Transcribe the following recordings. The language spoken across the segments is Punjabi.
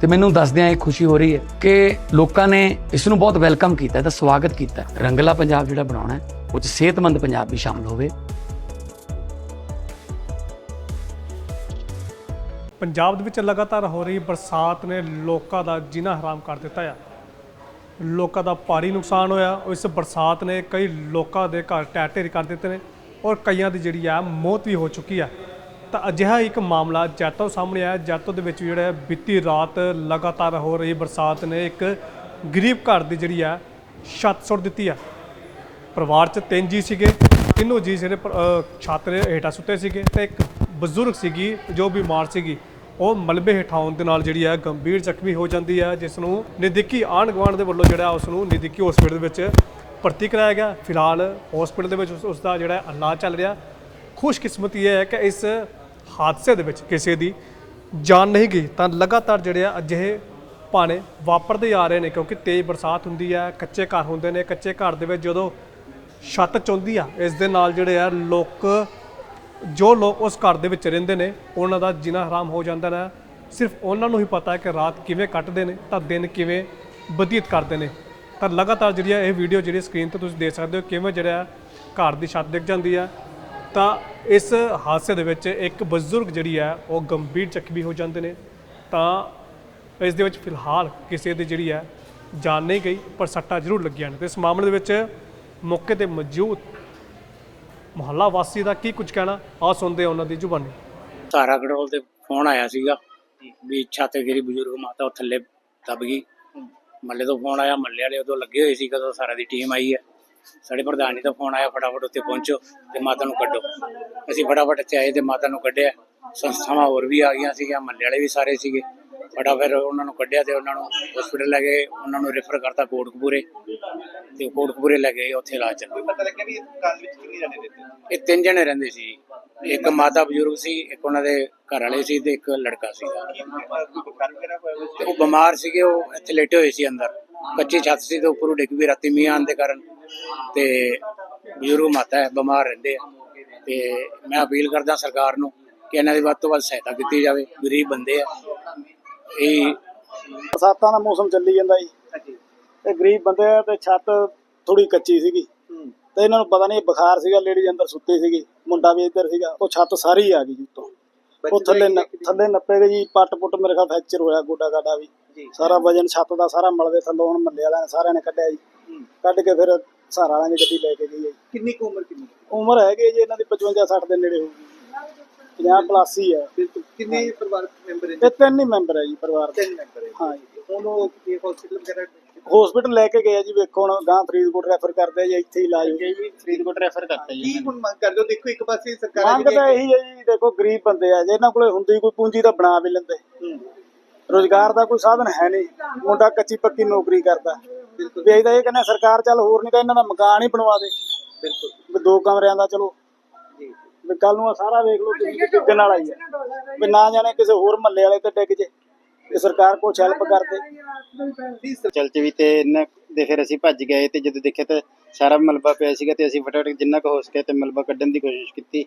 ਤੇ ਮੈਨੂੰ ਦੱਸਦਿਆਂ ਇਹ ਖੁਸ਼ੀ ਹੋ ਰਹੀ ਹੈ ਕਿ ਲੋਕਾਂ ਨੇ ਇਸ ਨੂੰ ਬਹੁਤ ਵੈਲਕਮ ਕੀਤਾ ਹੈ ਸਵਾਗਤ ਕੀਤਾ ਰੰਗਲਾ ਪੰਜਾਬ ਜਿਹੜਾ ਬਣਾਉਣਾ ਹੈ, ਉਹ 'ਚ ਸਿਹਤਮੰਦ ਪੰਜਾਬ ਵੀ ਸ਼ਾਮਲ ਹੋਵੇ। ਪੰਜਾਬ ਦੇ ਵਿੱਚ ਲਗਾਤਾਰ ਹੋ ਰਹੀ ਬਰਸਾਤ ਨੇ ਲੋਕਾਂ ਦਾ ਜੀਣਾ ਹਰਾਮ ਕਰ ਦਿੱਤਾ ਆ। ਲੋਕਾਂ ਦਾ ਭਾਰੀ ਨੁਕਸਾਨ ਹੋਇਆ। ਇਸ ਬਰਸਾਤ ਨੇ ਕਈ ਲੋਕਾਂ ਦੇ ਘਰ ਢਹਿ ਢੇਰੀ ਕਰ ਦਿੱਤੇ ਨੇ ਔਰ ਕਈਆਂ ਦੀ ਜਿਹੜੀ ਆ ਮੌਤ ਵੀ ਹੋ ਚੁੱਕੀ ਆ। ਤਾਂ ਅਜਿਹਾ ਇੱਕ ਮਾਮਲਾ ਜੈਤੋ ਸਾਹਮਣੇ ਆਇਆ। ਜੈਤੋ ਦੇ ਵਿੱਚ ਜਿਹੜਾ ਬੀਤੀ ਰਾਤ ਲਗਾਤਾਰ ਹੋ ਰਹੀ ਬਰਸਾਤ ਨੇ ਇੱਕ ਗਰੀਬ ਘਰ ਦੀ ਜਿਹੜੀ ਆ, ਛੱਤ ਸੁੱਟ ਦਿੱਤੀ ਆ। ਪਰਿਵਾਰ 'ਚ ਤਿੰਨ ਜੀ ਸੀਗੇ, ਤਿੰਨੋਂ ਜੀ ਜਿਹੜੇ ਪ- ਛੱਤ ਹੇਠਾਂ ਸੁੱਤੇ ਸੀਗੇ ਤੇ ਇੱਕ ਬਜ਼ੁਰਗ ਸੀਗੀ, ਜੋ ਬਿਮਾਰ ਸੀਗੀ। ਉਹ ਮਲਬੇ ਹੇਠਾਉਣ ਦੇ ਨਾਲ ਜਿਹੜੀ ਹੈ ਗੰਭੀਰ ਜ਼ਖਮੀ ਹੋ ਜਾਂਦੀ ਹੈ ਜਿਸ ਨੂੰ ਨਜ਼ਦੀਕੀ ਆਂਢ ਗੁਆਂਢ ਦੇ ਵੱਲੋਂ ਜਿਹੜਾ ਉਸ ਨੂੰ ਨਜ਼ਦੀਕੀ ਹਸਪੀਟਲ ਦੇ ਵਿੱਚ ਭਰਤੀ ਕਰਾਇਆ ਗਿਆ। ਫਿਲਹਾਲ ਹਸਪੀਟਲ ਦੇ ਵਿੱਚ ਉਸ- ਉਸ ਦਾ ਜਿਹੜਾ ਇਲਾਜ ਚੱਲ ਰਿਹਾ। ਖੁਸ਼ਕਿਸਮਤੀ ਇਹ ਹੈ ਕਿ ਇਸ ਹਾਦਸੇ ਦੇ ਵਿੱਚ ਕਿਸੇ ਦੀ ਜਾਨ ਨਹੀਂ ਗਈ, ਤਾਂ ਲਗਾਤਾਰ ਜਿਹੜੇ ਆ ਅਜਿਹੇ ਭਾਣੇ ਵਾਪਰਦੇ ਆ ਰਹੇ ਨੇ, ਕਿਉਂਕਿ ਤੇਜ਼ ਬਰਸਾਤ ਹੁੰਦੀ ਹੈ ਕੱਚੇ ਘਰ ਹੁੰਦੇ ਨੇ, ਕੱਚੇ ਘਰ ਦੇ ਵਿੱਚ ਜਦੋਂ ਛੱਤ ਚੁੰਦੀ ਆ, ਇਸ ਦੇ ਨਾਲ ਜਿਹੜੇ ਆ ਲੋਕ, ਜੋ ਲੋਕ ਉਸ ਘਰ ਦੇ ਵਿੱਚ ਰਹਿੰਦੇ ਨੇ, ਉਹਨਾਂ ਦਾ ਜਿਨਾ ਹਰਾਮ ਹੋ ਜਾਂਦਾ ਨਾ। ਸਿਰਫ ਉਹਨਾਂ ਨੂੰ ਹੀ ਪਤਾ ਹੈ ਕਿ ਰਾਤ ਕਿਵੇਂ ਕੱਟਦੇ ਨੇ, ਤਾਂ ਦਿਨ ਕਿਵੇਂ ਬਤੀਤ ਕਰਦੇ ਨੇ। ਤਾਂ ਲਗਾਤਾਰ ਜਿਹੜੀ ਹੈ ਇਹ ਵੀਡੀਓ ਜਿਹੜੀ ਸਕਰੀਨ ਤੇ ਤੁਸੀਂ ਦੇਖ ਸਕਦੇ ਹੋ, ਕਿਵੇਂ ਜਿਹੜਾ ਘਰ ਦੀ ਛੱਤ ਡਿੱਗ ਜਾਂਦੀ ਹੈ ਤਾਂ ਇਸ ਹਾਦਸੇ ਦੇ ਵਿੱਚ ਇੱਕ ਬਜ਼ੁਰਗ ਜਿਹੜੀ ਹੈ ਉਹ ਗੰਭੀਰ ਜ਼ਖਮੀ ਹੋ ਜਾਂਦੇ ਨੇ। ਤਾਂ ਇਸ ਦੇ ਵਿੱਚ ਫਿਲਹਾਲ ਕਿਸੇ ਦੀ ਜਿਹੜੀ ਹੈ ਜਾਨ ਨਹੀਂ ਗਈ ਪਰ ਸੱਟਾਂ ਜ਼ਰੂਰ ਲੱਗੀਆਂ ਨੇ। ਤੇ ਇਸ ਮਾਮਲੇ ਦੇ ਵਿੱਚ ਮੌਕੇ ਤੇ ਮੌਜੂਦ ਮੁਹੱਲਾ ਵਾਸੀ ਦਾ ਕੀ ਕੁਝ ਕਹਿਣਾ ਆ ਸੁਣਦੇ ਹਾਂ ਉਹਨਾਂ ਦੀ ਜ਼ੁਬਾਨੀ। ਸਾਰਾ ਕੰਟਰੋਲ ਤੇ ਫੋਨ ਆਇਆ ਸੀਗਾ ਵੀ ਛੱਤ ਗਿਰੀ ਬਜ਼ੁਰਗ ਮਾਤਾ ਉਹ ਥੱਲੇ ਦਬ ਗਈ। ਮੱਲੇ ਤੋਂ ਫੋਨ ਆਇਆ ਮੱਲੇ ਵਾਲੇ ਉਦੋਂ ਲੱਗੇ ਹੋਏ ਸੀ ਕਦੋਂ ਸਾਰਾ ਦੀ ਟੀਮ ਆਈ ਹੈ। ਸਾਡੇ ਪ੍ਰਧਾਨ ਜੀ ਦਾ ਫੋਨ ਆਇਆ ਫਟਾਫਟ ਉੱਤੇ ਪਹੁੰਚੋ ਤੇ ਮਾਤਾ ਨੂੰ ਕੱਢੋ। ਅਸੀਂ ਫਟਾਫਟ ਇੱਥੇ ਆਏ ਤੇ ਮਾਤਾ ਨੂੰ ਕੱਢਿਆ। ਸੰਸਥਾਵਾਂ ਹੋਰ ਵੀ ਆ ਗਈਆਂ ਸੀਗੀਆਂ ਮੱਲੇ ਵਾਲੇ ਵੀ ਸਾਰੇ ਸੀਗੇ। ਫਟਾਫਟ ਉਹਨਾਂ ਨੂੰ ਕੱਢਿਆ ਤੇ ਉਹਨਾਂ ਨੂੰ ਹਸਪੀਟਲ ਲੈ ਗਏ ਉਹਨਾਂ ਨੂੰ ਰੈਫਰ ਕਰਤਾ ਕੋਟਕਪੂਰੇ ਤੇ ਕੋਟਕਪੂਰੇ ਲੈ ਗਏ ਉੱਥੇ ਇਲਾਜ ਚੱਲ ਪਤਾ ਲੱਗਿਆ ਵੀ ਇਹ ਘਰ ਵਿੱਚ ਕਿੰਨੇ ਜਣੇ ਰਹਿੰਦੇ ਇਹ ਤਿੰਨ ਜਣੇ ਰਹਿੰਦੇ ਸੀ ਇੱਕ ਮਾਤਾ ਬਜ਼ੁਰਗ ਸੀ ਇੱਕ ਉਹਨਾਂ ਦੇ ਘਰ ਵਾਲੇ ਸੀ ਤੇ ਇੱਕ ਲੜਕਾ ਤੇ ਉਹ ਬਿਮਾਰ ਸੀਗੇ ਉਹ ਇੱਥੇ ਲੇਟੇ ਹੋਏ ਸੀ ਅੰਦਰ। ਕੱਚੀ ਛੱਤ ਸੀ ਤੇ ਉੱਪਰੋਂ ਡਿੱਗ ਵੀ ਰਾਤੀ ਮੀਂਹ ਆਉਣ ਦੇ ਕਾਰਨ। ਤੇ ਬਜ਼ੁਰਗ ਮਾਤਾ ਹੈ ਬਿਮਾਰ ਰਹਿੰਦੇ ਆ। ਤੇ ਮੈਂ ਅਪੀਲ ਕਰਦਾ ਸਰਕਾਰ ਨੂੰ ਕਿ ਇਹਨਾਂ ਦੀ ਵੱਧ ਤੋਂ ਵੱਧ ਸਹਾਇਤਾ ਕੀਤੀ ਜਾਵੇ ਗਰੀਬ ਬੰਦੇ ਆ। ਇਹ ਬਰਸਾਤਾਂ ਦਾ ਮੌਸਮ ਚੱਲੀ ਜਾਂਦਾ ਜੀ। ਤੇ ਗਰੀਬ ਬੰਦੇ ਆ ਤੇ ਛੱਤ ਥੋੜੀ ਕੱਚੀ ਸੀਗੀ। ਤੇ ਇਹਨਾਂ ਨੂੰ ਪਤਾ ਨਹੀਂ ਬੁਖਾਰ ਸੀਗਾ ਲੇਡੀ ਅੰਦਰ ਸੁੱਤੀ ਸੀਗੀ ਮੁੰਡਾ ਵੀ ਇੱਧਰ ਸੀਗਾ ਉਹ ਛੱਤ ਸਾਰੀ ਆ ਗਈ ਜੀ ਉੱਤੋਂ। ਉਹ ਥੱਲੇ ਥੱਲੇ ਨੱਪੇ ਗਏ ਜੀ ਪੱਟ ਪੁੱਟ ਮੇਰੇ ਖਿਆਲ ਫ੍ਰੈਕਚਰ ਹੋਇਆ ਗੋਡਾ ਗਾਡਾ ਵੀ। ਸਾਰਾ ਵਜਨ ਛੱਤ ਦਾ ਸਾਰਾ ਮਲਵੇ ਥੱਲੋਂ ਹੁਣ ਮੱਲੇ ਵਾਲਿਆਂ ਨੇ ਸਾਰਿਆਂ ਨੇ ਕੱਢਿਆ ਜੀ। ਕੱਢ ਕੇ ਫਿਰ ਸਹਾਰਾ ਵਾਲਿਆਂ ਦੀ ਗੱਡੀ ਲੈ ਕੇ ਗਈ ਹੈ। ਜੀ। ਕਿੰਨੀ ਕੁ ਉਮਰ ਕਿੰਨੀ ਉਮਰ ਹੈਗੀ ਜੀ ਇਹਨਾਂ ਦੀ 55 60 ਦੇ ਨੇੜੇ ਹੋਊਗੀ। 50 ਪਲੱਸ ਹੀ ਹੈ। ਬਿਲਕੁਲ। ਕਿੰਨੇ ਪਰਿਵਾਰਕ ਮੈਂਬਰ ਇਹ ਤਿੰਨ ਹੀ ਮੈਂਬਰ ਹੈ ਜੀ ਪਰਿਵਾਰ ਦੇ ਤਿੰਨ ਮੈਂਬਰ ਹੈ ਹਾਂ ਜੀ ਹੁਣ ਉਹ ਕੀ ਹਸਪੀਟਲ ਵਗੈਰਾ ਹਸਪੀਟਲ ਲੈ ਕੇ ਗਏ ਆ ਜੀ ਵੇਖੋ ਹੁਣ ਗਾਂ ਫਰੀਦਕੋਟ ਰੈਫਰ ਕਰਦੇ ਆ ਜੀ ਇੱਥੇ ਹੀ ਇਲਾਜ ਹੋ ਜੀ ਫਰੀਦਕੋਟ ਰੈਫਰ ਕਰਤਾ ਜੀ ਕੀ ਹੁਣ ਮੰਗ ਕਰਦੇ ਹੋ? ਦੇਖੋ ਇੱਕ ਪਾਸੇ ਸਰਕਾਰ ਮੰਗ ਤਾਂ ਇਹੀ ਹੈ ਜੀ ਦੇਖੋ ਗਰੀਬ ਬੰਦੇ ਆ ਜੇ ਇਹਨਾਂ ਕੋਲੇ ਹੁੰਦੀ ਕੋਈ ਪੂੰਜੀ ਤਾਂ ਬਣਾ ਵੀ ਲੈਂਦੇ। ਰੋਜ਼ਗਾਰ ਦਾ ਕੋਈ ਸਾਧਨ ਹੈ ਨਹੀਂ। ਮੁੰਡਾ ਕੱਚੀ ਪੱਕੀ ਨੌਕਰੀ ਕਰਦਾ। ਵੀ ਅਸੀਂ ਤਾਂ ਇਹ ਕਹਿੰਦੇ ਸਰਕਾਰ ਚੱਲ ਹੋਰ ਨਹੀਂ ਤਾਂ ਇਹਨਾਂ ਦਾ ਮਕਾਨ ਹੀ ਬਣਵਾ ਦੇ। ਬਿਲਕੁਲ। ਵੀ ਦੋ ਕਮਰਿਆਂ ਦਾ ਚਲੋ। ਜੀ। ਵੀ ਕੱਲ ਨੂੰ ਸਾਰਾ ਵੇਖ ਲਓ ਤੁਸੀਂ ਵੀ ਡਿੱਗਣ ਵਾਲਾ ਹੀ ਵੀ ਨਾ ਜਾਣੇ ਕਿਸੇ ਹੋਰ ਮਹੱਲੇ ਵਾਲੇ ਤੇ ਡਿੱਗ ਜੇ ਤੇ ਸਰਕਾਰ ਕੁਛ ਹੈਲਪ ਕਰਦੇ। ਚਲ ਚ ਵੀ ਤੇ ਇਹਨਾਂ ਦੇ ਫਿਰ ਅਸੀਂ ਭੱਜ ਗਏ ਤੇ ਜਦੋਂ ਦੇਖਿਆ ਤਾਂ ਸਾਰਾ ਮਲਬਾ ਪਿਆ ਸੀਗਾ ਤੇ ਅਸੀਂ ਫਟਾਫਟ ਜਿੰਨਾ ਕੁ ਹੋ ਸਕਿਆ ਤੇ ਮਲਬਾ ਕੱਢਣ ਦੀ ਕੋਸ਼ਿਸ਼ ਕੀਤੀ।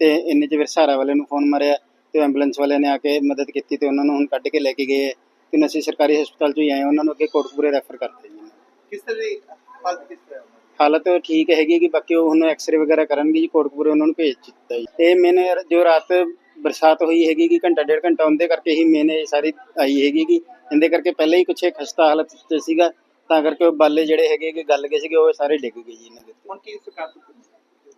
ਤੇ ਇੰਨੇ ਚ ਫਿਰ ਸਹਾਰਾ ਵਾਲੇ ਨੂੰ ਫੋਨ ਮਾਰਿਆ ਤੇ ਐਂਬੂਲੈਂਸ ਵਾਲਿਆਂ ਨੇ ਆ ਕੇ ਮਦਦ ਕੀਤੀ ਤੇ ਉਹਨਾਂ ਨੂੰ ਹੁਣ ਕੱਢ ਕੇ ਲੈ ਕੇ ਗਏ। ਤੇ ਅਸੀਂ ਸਰਕਾਰੀ ਹਸਪਤਾਲ ਚੋਂ ਹੀ ਆਏ ਉਹਨਾਂ ਨੂੰ ਅੱਗੇ ਕੋਟਕਪੂਰੇ ਰੈਫਰ ਕਰਤੇ ਜੀ ਕਿਸ ਤਰ੍ਹਾਂ ਦੀ ਹਾਲਤ ਕਿਸ ਤਰ੍ਹਾਂ ਹੈ? ਹਾਲਤ ਠੀਕ ਹੈਗੀ ਕਿ ਬਾਕੀ ਉਹ ਹੁਣ ਐਕਸ-ਰੇ ਵਗੈਰਾ ਕਰਨਗੇ ਜੀ ਕੋਟਕਪੂਰੇ ਉਹਨਾਂ ਨੂੰ ਭੇਜ ਦਿੱਤਾ ਜੀ। ਇਹ ਮੇਨ ਜੋ ਰਾਤ ਬਰਸਾਤ ਹੋਈ ਹੈਗੀ ਕਿ ਘੰਟਾ ਡੇਢ ਘੰਟਾ ਉਹਦੇ ਕਰਕੇ ਹੀ ਮੇਨ ਇਹ ਸਾਰੀ ਆਈ ਹੈਗੀ ਕਿ ਇਹਦੇ ਕਰਕੇ ਪਹਿਲਾਂ ਹੀ ਕੁਛ ਖਸਤਾ ਹਾਲਤ 'ਚ ਸੀਗਾ ਤਾਂ ਕਰਕੇ ਉਹ ਬਾਲੇ ਜਿਹੜੇ ਹੈਗੇ ਕਿ ਗੱਲ ਗਏ ਸੀਗੇ ਉਹ ਸਾਰੇ ਡਿੱਗ ਗਏ ਜੀ ਇਹਨਾਂ ਦੇ। ਹੁਣ ਕੀ ਸਰਕਾਰ ਤੋਂ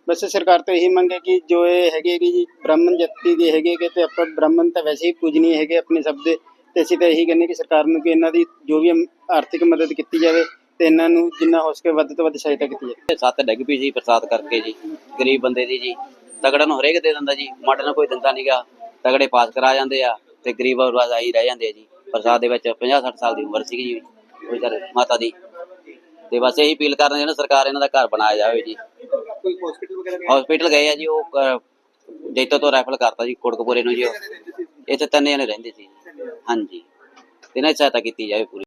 ਬਸ ਸਰਕਾਰ ਤੋਂ ਇਹੀ ਮੰਗ ਹੈ ਕਿ ਜੋ ਇਹ ਹੈਗੇ ਕਿ ਜੀ ਬ੍ਰਾਹਮਣ ਜਾਤੀ ਦੇ ਹੈਗੇ ਕਿ ਤੇ ਆਪਾਂ ਬ੍ਰਾਹਮਣ ਤਾਂ ਵੈਸੇ ਹੀ ਪੂਜਨੀय ਹੈਗੇ ਆਪਣੇ ਸਭ ਦੇ ਤੇ ਅਸੀਂ ਤਾਂ ਇਹੀ ਕਹਿੰਦੇ ਕਿ ਸਰਕਾਰ ਨੂੰ ਕਿ ਇਹਨਾਂ ਦੀ ਜੋ ਵੀ ਆਰਥਿਕ ਮਦਦ ਕੀਤੀ ਜਾਵੇ ਤੇ ਇਹਨਾਂ ਨੂੰ ਜਿੰਨਾ ਹੋ ਸਕੇ ਵੱਧ ਤੋਂ ਵੱਧ ਸਹਾਇਤਾ ਕੀਤੀ ਜਾਵੇ। ਸੱਤ ਡਿੱਗ ਪਈ ਸੀ ਬਰਸਾਤ ਕਰਕੇ ਜੀ ਗਰੀਬ ਬੰਦੇ ਦੀ ਜੀ। ਤਗੜਾ ਨੂੰ ਹਰੇਕ ਦੇ ਦਿੰਦਾ ਜੀ ਮਾੜੇ ਨੂੰ ਕੋਈ ਦਿੰਦਾ ਨਹੀਂਗਾ ਤਗੜੇ ਪਾਸ ਕਰਾ ਜਾਂਦੇ ਆ ਤੇ ਗਰੀਬ ਆਈ ਰਹਿ ਜਾਂਦੇ ਆ ਜੀ। ਬਰਸਾਤ ਦੇ ਵਿੱਚ 50 60 ਸਾਲ ਦੀ ਉਮਰ ਸੀਗੀ ਜੀ ਉਹ ਸਰ ਮਾਤਾ ਦੀ। ਤੇ ਬਸ ਇਹੀ ਅਪੀਲ ਕਰਨ ਨੇ ਸਰਕਾਰ ਇਹਨਾਂ ਦਾ ਘਰ ਬਣਾਇਆ ਜਾਵੇ ਜੀ। ਕੋਈ ਹਸਪੀਟਲ ਵਗੈਰਾ ਗਏ ਹਸਪੀਟਲ ਗਏ ਆ ਜੀ ਉਹ ਜੈਤੋ ਤੋਂ ਰੈਫਰ ਕਰਤਾ ਜੀ ਕੋਟਕਪੂਰੇ ਨੂੰ ਜੀ ਉਹ। ਇੱਥੇ ਤਿੰਨ ਜਣੇ ਰਹਿੰਦੇ ਸੀ ਹਾਂਜੀ। ਇਹਨਾਂ ਦੀ ਸਹਾਇਤਾ ਕੀਤੀ ਜਾਵੇ ਪੂਰੀ।